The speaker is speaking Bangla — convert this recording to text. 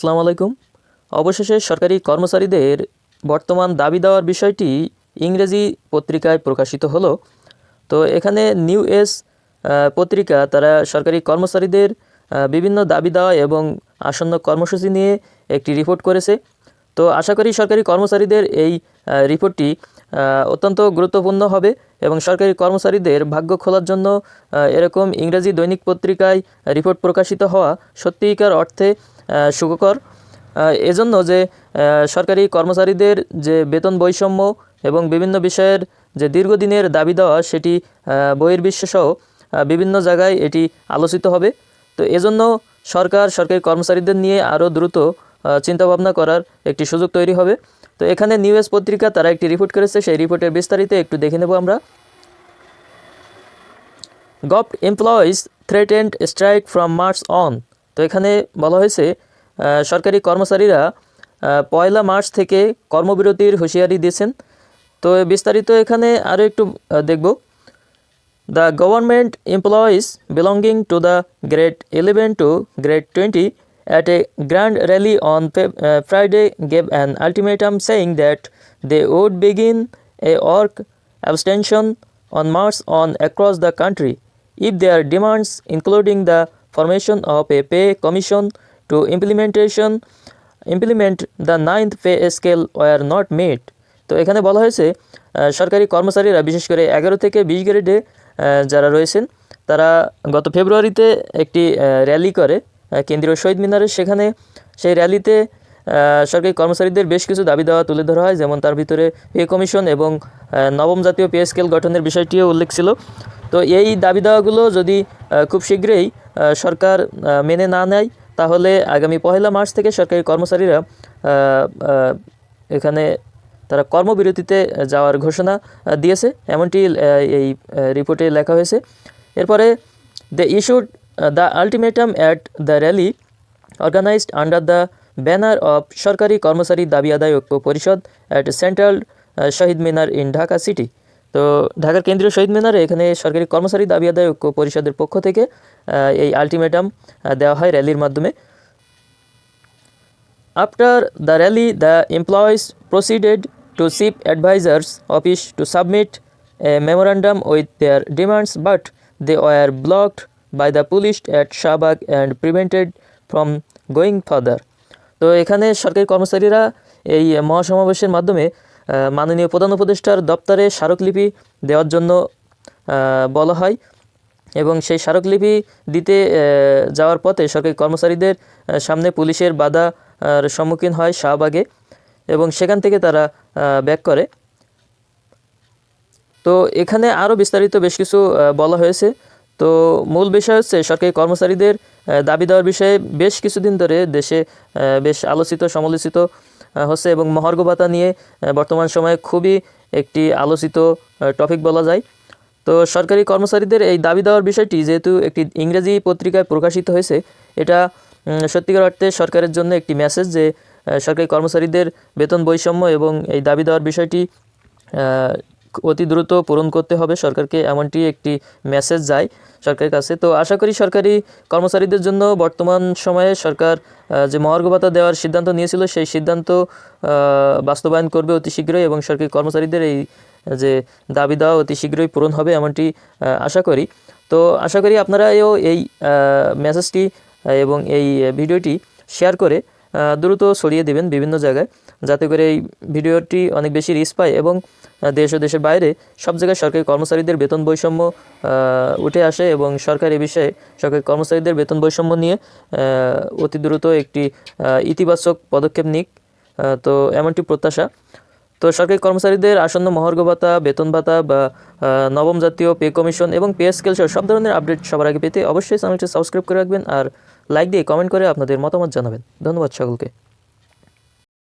আসসালামু আলাইকুম। অবশেষে সরকারি কর্মচারীদের বর্তমান দাবি দেওয়ার বিষয়টি ইংরেজি পত্রিকায় প্রকাশিত হলো। তো এখানে নিউ এস পত্রিকা, তারা সরকারি কর্মচারীদের বিভিন্ন দাবি দেওয়া এবং আসন্ন কর্মসূচি নিয়ে একটি রিপোর্ট করেছে। তো আশা করি সরকারি কর্মচারীদের এই রিপোর্টটি অত্যন্ত গুরুত্বপূর্ণ হবে এবং সরকারি কর্মচারীদের ভাগ্য খোলার জন্য এরকম ইংরেজি দৈনিক পত্রিকায় রিপোর্ট প্রকাশিত হওয়া সত্যিকার অর্থে সুখকর। এজন্য যে সরকারি কর্মচারীদের যে বেতন বৈষম্য এবং বিভিন্ন বিষয়ের যে দীর্ঘদিনের দাবি দেওয়া সেটি আহ, বহির্বিশ্বসহ বিভিন্ন জায়গায় এটি আলোচিত হবে। তো এজন্য সরকার সরকারি কর্মচারীদের নিয়ে আরও দ্রুত চিন্তাভাবনা করার একটি সুযোগ তৈরি হবে। তো এখানে নিউজ পত্রিকা তারা একটি রিপোর্ট করেছে সেই রিপোর্টের বিস্তারিত একটু দেখে নেব আমরা। Gov employees threatened strike from March on তো এখানে বলা হয়েছে সরকারি কর্মচারীরা পয়লা মার্চ থেকে কর্মবিরতির হুঁশিয়ারি দিয়েছেন। তো বিস্তারিত এখানে আরও একটু দেখব। The government employees belonging to the grade eleven to grade twenty at a grand rally on Friday gave an ultimatum saying that they would begin a work abstention on March on across the country if they are demands including the formation of a pay commission to implementation, implement the ninth pay scale were not met. তো এখানে বলা হয়েছে সরকারি কর্মচারীরা, বিশেষ করে এগারো থেকে বিশ গ্রেডে যারা রয়েছেন, তারা গত ফেব্রুয়ারিতে একটি র্যালি করে কেন্দ্রীয় শহীদ মিনারের সেখানে সেই র্যালিতে সরকারি কর্মচারীদের বেশ কিছু দাবি দেওয়া তুলে ধরা হয়, যেমন তার ভিতরে পে কমিশন এবং নবম জাতীয় পে স্কেল গঠনের বিষয়টিও উল্লেখ ছিল। তো এই দাবি দেওয়াগুলো যদি খুব শীঘ্রই সরকার মেনে না নেয় তাহলে আগামী পহেলা মার্চ থেকে সরকারি কর্মচারীরা এখানে তারা কর্মবিরতিতে যাওয়ার ঘোষণা দিয়েছে। এমনটি এই রিপোর্টে লেখা হয়েছে। এরপরে the issued the ultimatum at the rally organised under the banner of Sarkari Karmachari Dabi Aday Oikya Parishad at central Shaheed Minar in Dhaka city তো ঢাকার কেন্দ্রীয় শহীদ মিনারে এখানে সরকারি কর্মচারী দাবি আদায় ঐক্য পরিষদের পক্ষ থেকে এই আলটিমেটাম দেওয়া হয় র্যালির মাধ্যমে। After the rally the employees proceeded to chief adviser's office to submit a memorandum with their demands but they were blocked by the police at Shahbag and prevented from going further তো এখানে সরকারি কর্মচারীরা এই মহাসমাবেশের মাধ্যমে মাননীয় প্রধান উপদেষ্টার দপ্তরে স্মারকলিপি দেওয়ার জন্য বলা হয় এবং সেই স্মারকলিপি দিতে যাওয়ার পথে সরকারি কর্মচারীদের সামনে পুলিশের বাধা সম্মুখীন হয় শাহবাগে এবং সেখান থেকে তারা ব্যাক করে। তো এখানে আরও বিস্তারিত বেশ কিছু বলা হয়েছে। তো মূল বিষয় হচ্ছে সরকারি কর্মচারীদের দাবি দেওয়ার বিষয়ে বেশ কিছুদিন ধরে দেশে বেশ আলোচিত, সমালোচিত হচ্ছে এবং মহার্ঘ ভাতা নিয়ে বর্তমান সময়ে খুবই একটি আলোচিত টপিক বলা যায়। তো সরকারি কর্মচারীদের এই দাবি দেওয়ার বিষয়টি যেহেতু একটি ইংরেজি পত্রিকায় প্রকাশিত হয়েছে, এটা সত্যিকার অর্থে সরকারের জন্য একটি মেসেজ যে সরকারি কর্মচারীদের বেতন বৈষম্য এবং এই দাবি দেওয়ার বিষয়টি অতি দ্রুত পূরণ করতে হবে। সরকারকে এমনটি একটি মেসেজ যায় সরকারের কাছে। তো আশা করি সরকারি কর্মচারীদের জন্য বর্তমান সময়ে সরকার যে মহার্ঘ ভাতা দেওয়ার সিদ্ধান্ত নিয়েছিল, সেই সিদ্ধান্ত বাস্তবায়ন করবে অতি শীঘ্রই এবং সরকারি কর্মচারীদের এই যে দাবি দেওয়া অতি শীঘ্রই পূরণ হবে এমনটি আশা করি। তো আশা করি আপনারাও এই মেসেজটি এবং এই ভিডিওটি শেয়ার করে দ্রুত ছড়িয়ে দেবেন বিভিন্ন জায়গায়, যাতে করে এই ভিডিওটি অনেক বেশি রিচ পায় এবং দেশ ও দেশের বাইরে সব জায়গায় সরকারি কর্মচারীদের বেতন বৈষম্য উঠে আসে এবং সরকার এ বিষয়ে সরকারি কর্মচারীদের বেতন বৈষম্য নিয়ে অতি দ্রুত একটি ইতিবাচক পদক্ষেপ নিক। তো এমনটি প্রত্যাশা। তো সরকারি কর্মচারীদের আসন্ন মহার্ঘ ভাতা, বেতন ভাতা বা নবম জাতীয় পে কমিশন এবং পে স্কেল সব ধরনের আপডেট সবার আগে পেতে অবশ্যই চ্যানেলটি সাবস্ক্রাইব করে রাখবেন। আর লাইক দিয়ে কমেন্ট করে আপনাদের মতামত জানাবেন। ধন্যবাদ সকলকে।